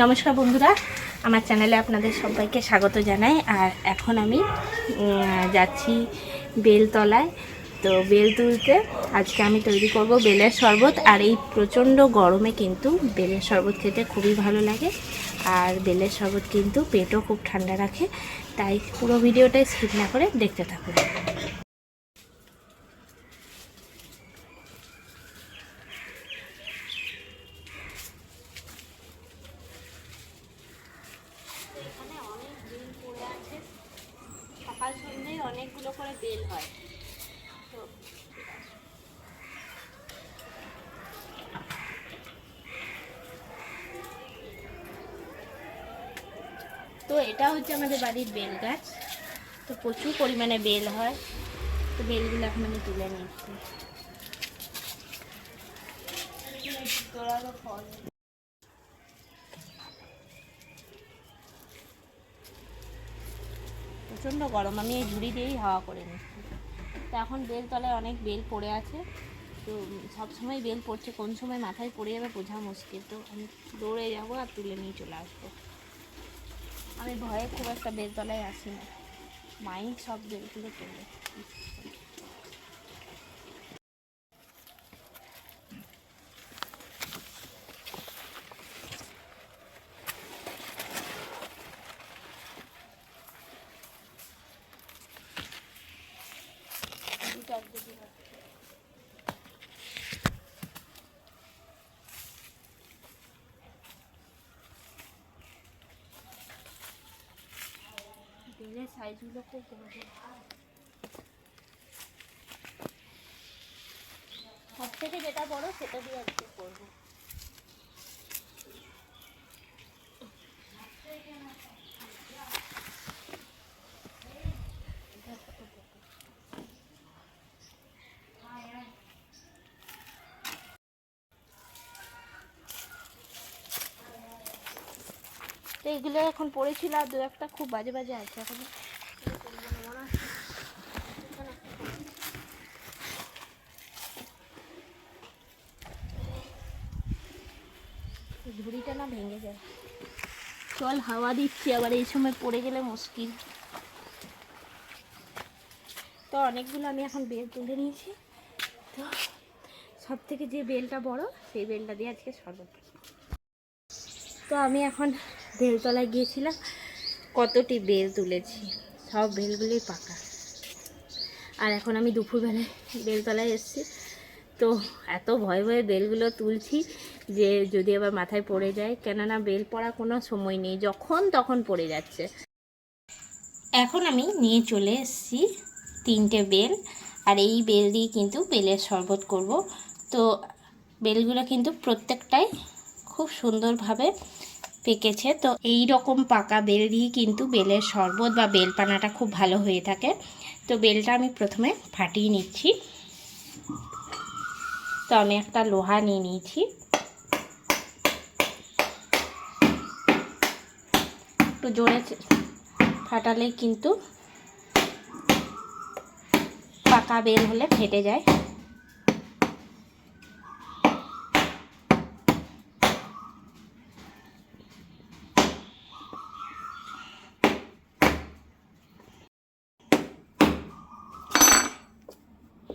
নমস্কার বন্ধুরা, আমার চ্যানেলে আপনাদের সবাইকে স্বাগত জানাই। আর এখন আমি যাচ্ছি বেলতলায়। তো বেল তুলতে আজকে আমি তৈরি করব বেলের শরবত। আর এই প্রচণ্ড গরমে কিন্তু বেলের শরবত খেতে খুবই ভালো লাগে। আর বেলের শরবত কিন্তু পেটও খুব ঠান্ডা রাখে। তাই পুরো ভিডিওটাই স্কিপ না করে দেখতে থাকুন এখানে অনেক বেল পড়ে আছে সকাল সন্ধ্যে অনেকগুলো করে বেল হয় তো তো এটা হচ্ছে আমাদের বাড়ির বেল গাছ। তো প্রচুর পরিমাণে বেল হয়। তো বেলগুলো এখন আমি তুলে নিচ্ছি। প্রচণ্ড গরম, আমি এই ঝুড়ি দিয়েই হাওয়া করে নিচ্ছি। তো এখন বেল তলায় অনেক বেল পড়ে আছে। তো সব সময় বেল পড়ছে, কোন সময় মাথায় পড়ে যাবে বোঝা মুশকিল। তো আমি দৌড়ে যাব আর তুলে নিয়ে চলে আসব। আমি ভয়ে খুব একটা বেলতলায় আসি না। মাই সব বেলগুলো তোলে। বেলের সাইজগুলো খুব বড়। সব থেকে যেটা বড় সেটা দিয়ে আজকে করব। তো এগুলো এখন পড়েছিল আর দু একটা খুব বাজে বাজে আছে এখন। ঝুড়িটা না ভেঙে যায়। চল, হাওয়া দিচ্ছি, আবার এই সময় পড়ে গেলে মুশকিল। তো অনেকগুলো আমি এখন বেল তুলে নিয়েছি। তো সব থেকে যে বেলটা বড়, সেই বেলটা দিয়ে আজকে শরবত তো আমি এখন বেলতলায় গিয়েছিলাম, কতটি বেল তুলেছি, সব বেলগুলোই পাকা। আর এখন আমি দুপুরবেলায় বেলতলায় এসেছি। তো এত ভয়ে ভয়ে বেলগুলো তুলছি যে যদি আবার মাথায় পড়ে যায়, কেননা বেল পড়া কোনো সময় নেই, যখন তখন পড়ে যাচ্ছে। এখন আমি নিয়ে চলে এসেছি তিনটে বেল আর এই বেল দিয়ে কিন্তু বেলের শরবত করব। তো বেলগুলো কিন্তু প্রত্যেকটাই খুব সুন্দরভাবে পেকেছে। তো এই রকম পাকা বেল দিয়ে কিন্তু বেলের শরবত বা বেলপানাটা খুব ভালো হয়ে থাকে। তো বেলটা আমি প্রথমে ফাটিয়ে নিচ্ছি। তো আমি একটা লোহা নিয়ে নিয়েছি। একটু জোরে ফাটালেই কিন্তু পাকা বেল হলে ফেটে যায়।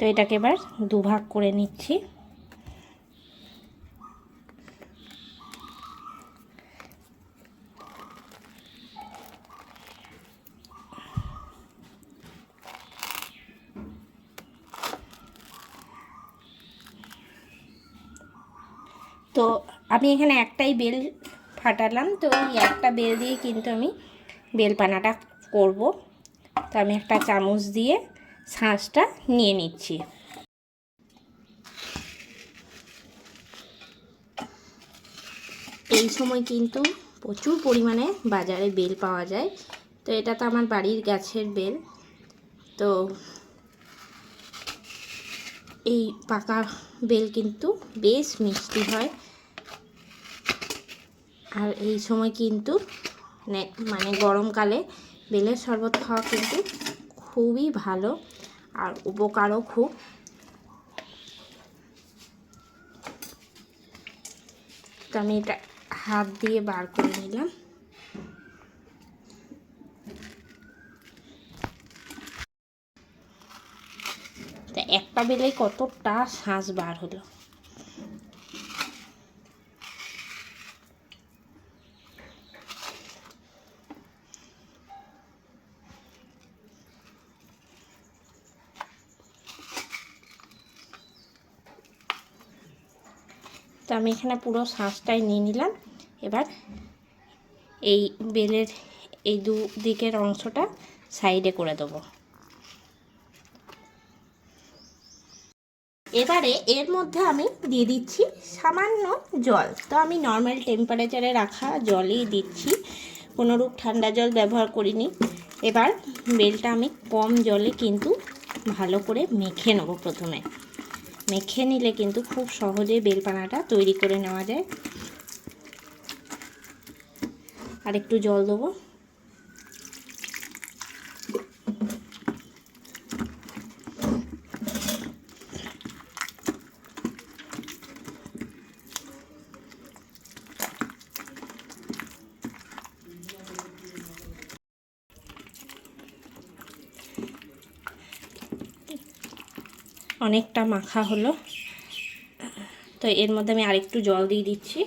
তো এটাকে এবার দুভাগ করে নিচ্ছি। তো আমি এখানে একটাই বেল ফাটালাম, তো এই একটা বেল দিয়ে কিন্তু আমি বেলপানাটা করব। তো আমি একটা চামচ দিয়ে শাঁসটা নিয়ে নিচ্ছি। এই সময় কিন্তু প্রচুর পরিমাণে বাজারে বেল পাওয়া যায়। তো এটা তো আমার বাড়ির গাছের বেল। তো এই পাকা বেল কিন্তু বেশ মিষ্টি হয়। আর এই সময় কিন্তু মানে গরমকালে বেলের শরবত খাওয়া কিন্তু খুবই ভালো। আর উপকারও খুব। তো আমি এটা হাত দিয়ে বার করে নিলাম। একটা বেলে কতটা শ্বাস বার হলো? তো আমি এখানে পুরো শাঁসটাই নিয়ে নিলাম। এবার এই বেলের এই দু দিকের অংশটা সাইডে করে দেবো। এবারে এর মধ্যে আমি দিয়ে দিচ্ছি সামান্য জল। তো আমি নর্মাল টেম্পারেচারে রাখা জলই দিচ্ছি। কোনোরূপ ঠান্ডা জল ব্যবহার করিনি। এবার বেলটা আমি কম জলে কিন্তু ভালো করে মেখে নেব প্রথমে। মেখে নিলে কিন্তু খুব সহজে বেলপানাটা তৈরি করে নেওয়া যায়। আর একটু জল দেবো। অনেকটা মাখা হলো। তো এর মধ্যে আমি আরেকটু জল দিয়ে দিচ্ছি।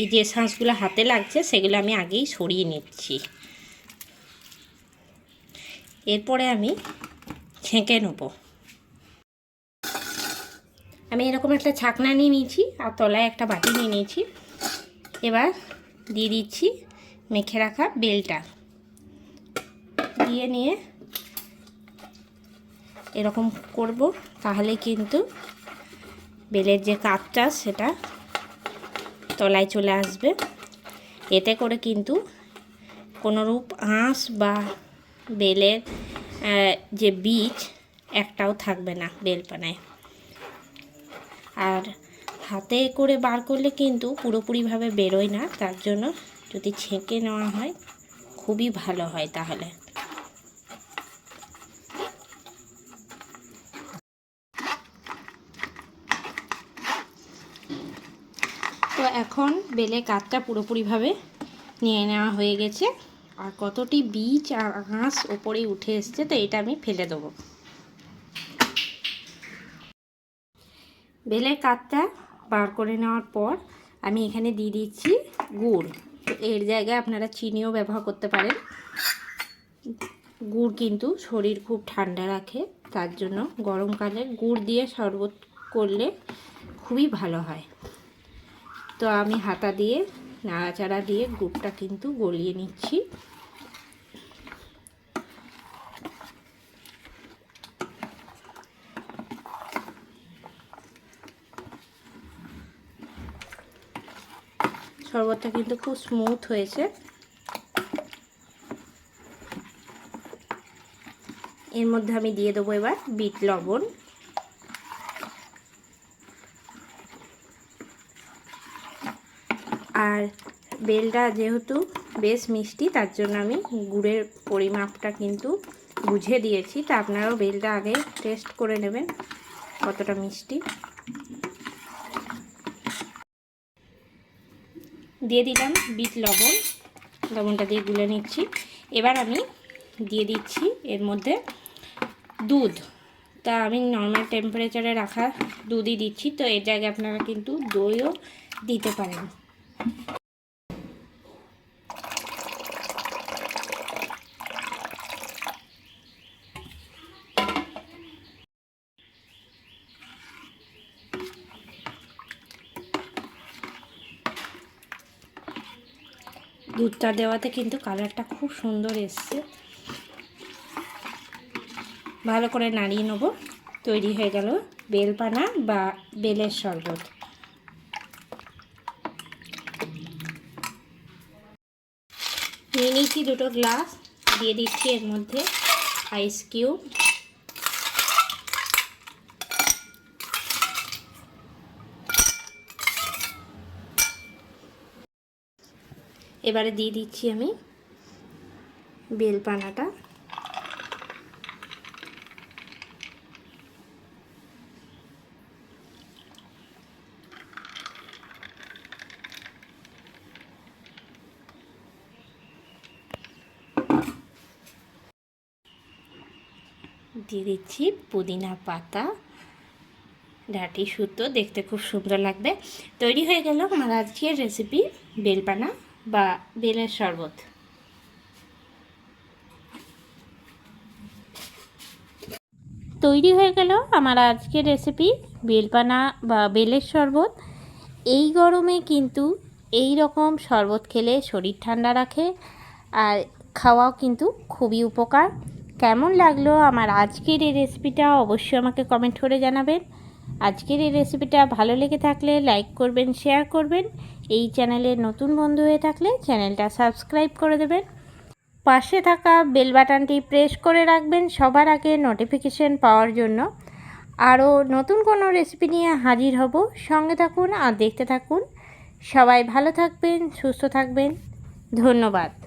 এই যে শাঁসগুলো হাতে লাগছে, সেগুলো আমি আগেই সরিয়ে নিচ্ছি। এরপরে আমি ছেঁকে নেব। আমি এরকম একটা ছাকনা নিয়ে নিয়েছি আর তলায় একটা বাটি নিয়ে নিয়েছি। এবার দিয়ে দিচ্ছি মেখে রাখা বেলটা। দিয়ে নিয়ে এরকম করব তাহলে কিন্তু বেলের যে কাপটা সেটা তলায় চলে আসবে। এতে করে কিন্তু কোনোরূপ আঁশ বা বেলের যে বীজ একটাও থাকবে না বেলপানায়। আর হাতে করে বার করলে কিন্তু পুরোপুরিভাবে বেরোয় না, তার জন্য যদি ছেঁকে নেওয়া হয়, খুবই ভালো হয় তাহলে। তো এখন বেলে কাঠটা পুরোপুরিভাবে নিয়ে নেওয়া হয়ে গেছে। আর কতটি বীজ আর ঘাস ওপরেই উঠে এসছে, তো এটা আমি ফেলে দেবো। বেলের কাঠটা বার করে নেওয়ার পর আমি এখানে দিয়ে দিচ্ছি গুড়। তো এর জায়গায় আপনারা চিনিও ব্যবহার করতে পারেন। গুড় কিন্তু শরীর খুব ঠান্ডা রাখে, তার জন্য গরমকালে গুড় দিয়ে শরবত করলে খুবই ভালো হয়। তো আমি হাতা দিয়ে, নাড়াচাড়া দিয়ে গুড়টা কিন্তু গলিয়ে নিচ্ছি। শরবতটা কিন্তু খুব স্মুথ হয়েছে। এর মধ্যে আমি দিয়ে দেবো এবার বিট লবণ। আর বেলটা যেহেতু বেশ মিষ্টি, তার জন্য আমি গুড়ের পরিমাপটা কিন্তু বুঝে দিয়েছি। তা আপনারাও বেলটা আগে টেস্ট করে নেবেন কতটা মিষ্টি। দিয়ে দিলাম বিট লবণ। লবণটা দিয়ে গুলে নিচ্ছি। এবার আমি দিয়ে দিচ্ছি এর মধ্যে দুধ। তা আমি নর্মাল টেম্পারেচারে রাখা দুধই দিচ্ছি, তো এর জায়গায় আপনারা কিন্তু দইও দিতে পারেন। দুধটা দেওয়াতে কিন্তু কালারটা খুব সুন্দর এসছে। ভালো করে নাড়িয়ে নেব। তৈরি হয়ে গেল বেলপানা বা বেলের শরবত। নিয়ে নিচ্ছি দুটো গ্লাস, দিয়ে দিচ্ছি এর মধ্যে আইস কিউব এবারে দিয়ে দিচ্ছি আমি বেলপানাটা। দিয়ে দিচ্ছি পুদিনা পাতা, ডাটি সুতো, দেখতে খুব সুন্দর লাগবে। তৈরি হয়ে গেল আমার আজকের রেসিপি বেলপানা। বা বেলের শরবত। তৈরি হয়ে গেল আমার আজকের রেসিপি বেলপানা বা বেলের শরবত। এই গরমে কিন্তু এই রকম শরবত খেলে শরীর ঠান্ডা রাখে আর খাওয়াও কিন্তু খুবই উপকার। কেমন লাগল আমার আজকের এই রেসিপিটা অবশ্যই আমাকে কমেন্ট করে জানাবেন। আজকের এই রেসিপিটা ভালো লেগে থাকলে লাইক করবেন শেয়ার করবেন। এই চ্যানেলে নতুন বন্ধু হয়ে থাকলে চ্যানেলটা সাবস্ক্রাইব করে দেবেন। পাশে থাকা বেল বাটনটি প্রেস করে রাখবেন সবার আগে নোটিফিকেশন পাওয়ার জন্য। আরও নতুন কোনো রেসিপি নিয়ে হাজির হব। সঙ্গে থাকুন আর দেখতে থাকুন। সবাই ভালো থাকবেন, সুস্থ থাকবেন। ধন্যবাদ।